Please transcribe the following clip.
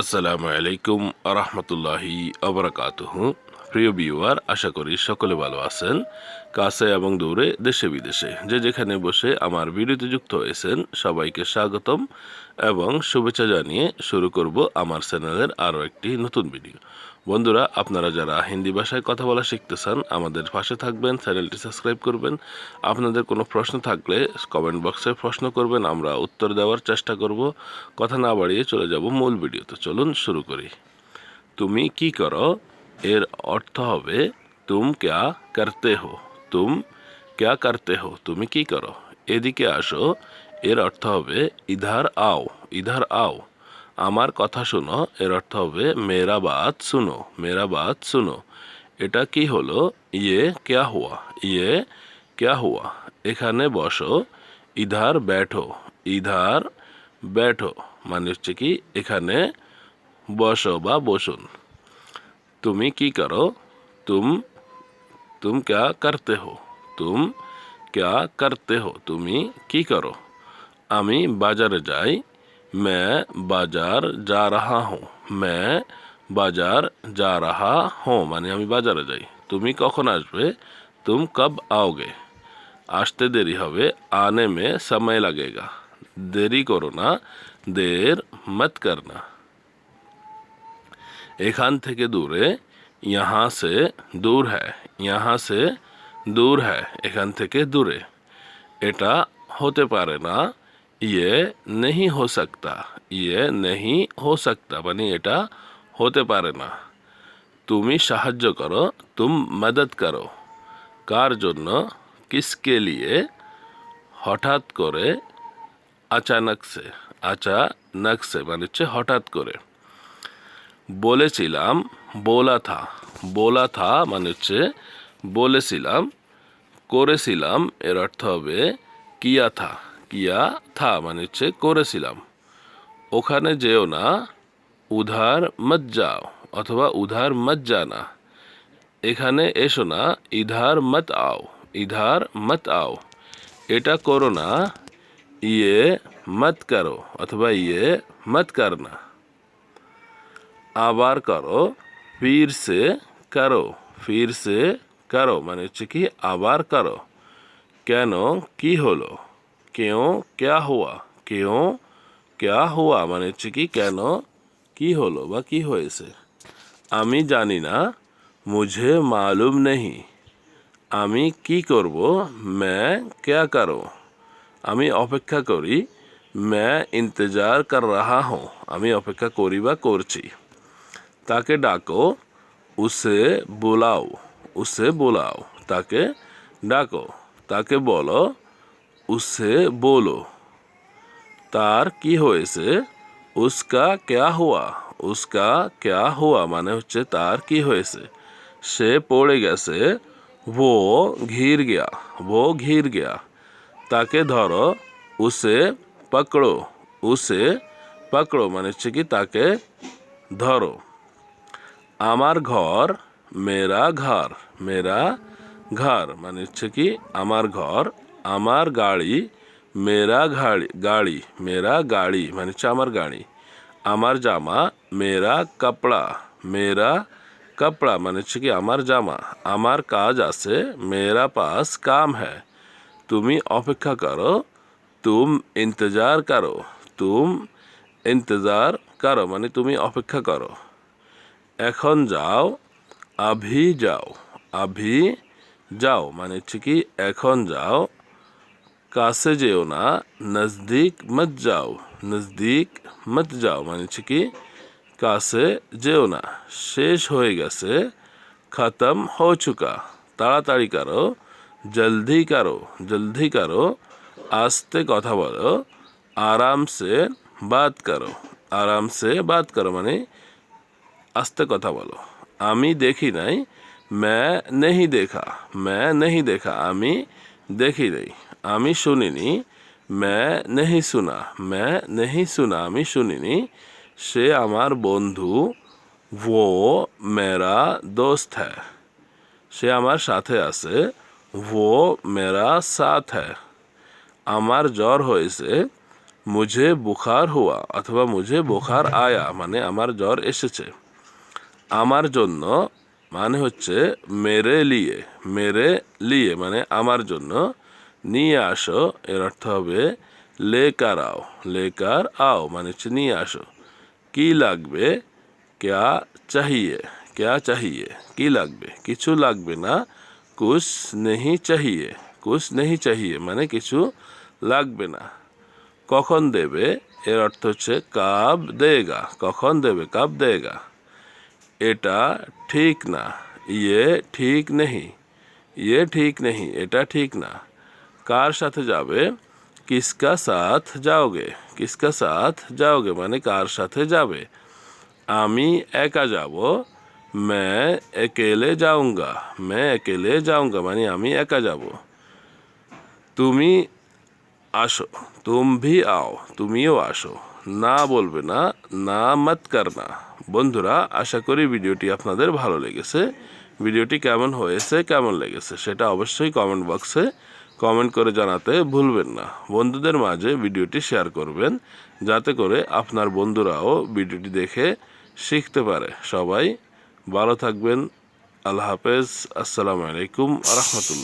আসসালামু আলাইকুম আরহামতুল্লাহি আবরকাত প্রিয় বিওয়ার আশা করি সকলে ভালো আছেন, কাছে এবং দূরে, দেশে বিদেশে। যে যেখানে বসে আমার ভিডিওতে যুক্ত হয়েছেন, সবাইকে স্বাগতম এবং শুভেচ্ছা জানিয়ে শুরু করব আমার চ্যানেলের আরও একটি নতুন ভিডিও। বন্ধুরা, আপনারা যারা হিন্দি ভাষায় কথা বলা শিখতে চান, আমাদের পাশে থাকবেন, চ্যানেলটি সাবস্ক্রাইব করবেন। আপনাদের কোনো প্রশ্ন থাকলে কমেন্ট বক্সে প্রশ্ন করবেন, আমরা উত্তর দেওয়ার চেষ্টা করব। কথা না বাড়িয়ে চলে যাব মূল ভিডিওতে চলুন শুরু করি। তুমি কি করো? এর অর্থ হবে, তুম ক্যা করতে হো? তুম ক্যা করতে হো? তুমি কি করো? এদিকে আসো। এর অর্থ হবে, ইধার আও ইধার আও। আমার কথা শুনো, এর অর্থ হবে মেরা বাত শুনো মেরা বাত শুনো। এটা কি হলো? ইয়ে ক্যা হুয়া? ইয়ে ক্যা হুয়া? এখানে বসো, ইধার ব্যাঠো ইধার ব্যাঠো। মানে হচ্ছে কি, এখানে বসো বা বসুন। তুমি কি করো? তুম তুম ক্যা করতে হো? তুম ক্যা করতে হো? তুমি কি করো? আমি বাজারে যাই मैं বাজার যা রাহা হুঁ मैं বাজার যা রাহা হুঁ মানে আমি বাজারে যাই তুমি কখন আসবে তুম কব आओगे আসতে দেরি হবে আনে মে সময় লাগেগা দেরি করো না দের মত করনা এখান থেকে দূরে यहाँ से दूर है यहाँ से दूर है এখান থেকে দূরে এটা হতে পারে না ইয়ে নেহি হো সকতা ইয়ে নেহি হো সকতা মানে এটা হতে পারে না তুমি সাহায্য করো তুম মদত করো কার জন্য কিসকে লিয়ে হঠাৎ করে আচানক সে আচানক সে মানে হচ্ছে হঠাৎ করে বলেছিলাম বোলা থা বোলা থা মানে হচ্ছে বলেছিলাম করেছিলাম এর অর্থ হবে কিয়া থা কিয়া থা মানে হচ্ছে করেছিলাম। ওখানে যেও না, উধার মত যাও অথবা উধার মত জানা। এখানে এসো না, ইধার মত আও, ইধার মত আও। এটা করো না ইয়ে মত করো অথবা ইয়ে মত করনা। আবার করো, ফির সে করো, ফির সে করো মানে হচ্ছে কি আবার করো। কেন, কি হলো? কেউ ক্যা হুয়া কেউ ক্যা হুয়া মানে হচ্ছে কি কেন কি হলো বা কি হয়েছে আমি জানি না মুঝে মালুম নেই আমি কি করব মে ক্যা করো আমি অপেক্ষা করি মে ইন্তজার কর রাহা হুঁ আমি অপেক্ষা করি বা করছি তাকে ডাকো উসে বোলাও উসে বোলাও তাকে ডাকো তাকে বলো উসে বলো তার কি হয়েছে উসকা ক্যা হুয়া উসকা ক্যা হুয়া মানে হচ্ছে তার কি হয়েছে সে পড়ে গেছে वो ঘির গিয়া वो ঘির গিয়া তাকে ধরো উসে পকড়ো উসে পকড়ো মানে হচ্ছে কি তাকে ধরো আমার ঘর মেরা ঘর মেরা ঘর মানে হচ্ছে কি আমার ঘর আমার গাড়ি মেরা গাড়ি গাড়ি মেরা গাড়ি মানে হচ্ছে আমার গাড়ি আমার জামা মেরা কাপড়া মেরা কাপড়া মানে হচ্ছে কি আমার জামা আমার কাজ আছে মেরা পাস কাম হ্যায় তুমি অপেক্ষা করো তুম ইন্তজার করো তুম ইন্তজার করো মানে তুমি অপেক্ষা করো এখন যাও আভি যাও আভি যাও মানে হচ্ছে কি এখন যাও কাছে যেও না নজদিক মত যাও নজদিক মত যাও মানে হচ্ছে কি কাছে যেও না শেষ হয়ে গেছে খতম হো চুকা তাড়াতাড়ি করো জলদি করো জলদি করো আস্তে কথা বলো আরাম সে বাত করো আরাম সে বাত করো মানে আস্তে কথা বলো আমি দেখি নাই मैं नहीं देखा मैं नहीं देखा আমি দেখি নাই আমি শুনিনি ম্যা নেহি শুনা ম্যা নেহি শুনা আমি শুনিনি, সে আমার বন্ধু, ও মেরা দোস্ত হ্যাঁ সে আমার সাথে আছে, ও মেরা সাথ হ্যাঁ আমার জ্বর হয়েছে, মুঝে বুখার হওয়া অথবা মুঝে বুখার আয়া মানে আমার জ্বর এসেছে। আমার জন্য মানে হচ্ছে, মেরে লিয়ে মেরে লিয়ে মানে আমার জন্য নিয়ে আসো, এর অর্থ হবে লেকার আও লেকার আও মানে হচ্ছে নিয়ে আসো। কি লাগবে? ক্যা চাহিয়ে ক্যা চাহিয়ে, কি লাগবে? কিছু লাগবে না, কুছ নেহি চাহিয়ে, কুছ নেহি চাহিয়ে মানে কিছু লাগবে না। কখন দেবে? এর অর্থ হচ্ছে কাব দেগা, কখন দেবে? কাব দেগা। এটা ঠিক না ইয়ে ঠিক নেই ইয়ে ঠিক নেই এটা ঠিক না। কার সাথে যাবে কিসকা সাথ যাওগে কিসকা সাথ যাওগে মানে কার সাথে যাবে আমি একা যাব मैं अकेले जाऊंगा मैं अकेले जाऊंगा মানে আমি একা যাব তুমি আসো তুম ভি আও তুমিও আসো না বলবে না না মত করনা বন্ধুরা আশা করি ভিডিওটি আপনাদের ভালো লেগেছে ভিডিওটি কেমন হয়েছে কেমন লেগেছে সেটা অবশ্যই কমেন্ট বক্সে কমেন্ট করে জানাতে ভুলবেন না। বন্ধুদের মাঝে ভিডিওটি শেয়ার করবেন, যাতে করে আপনার বন্ধুরাও ভিডিওটি দেখে শিখতে পারে। সবাই ভালো থাকবেন। আল্লাহ হাফেজ। আসসালামু আলাইকুম রহমতুল্লাহ।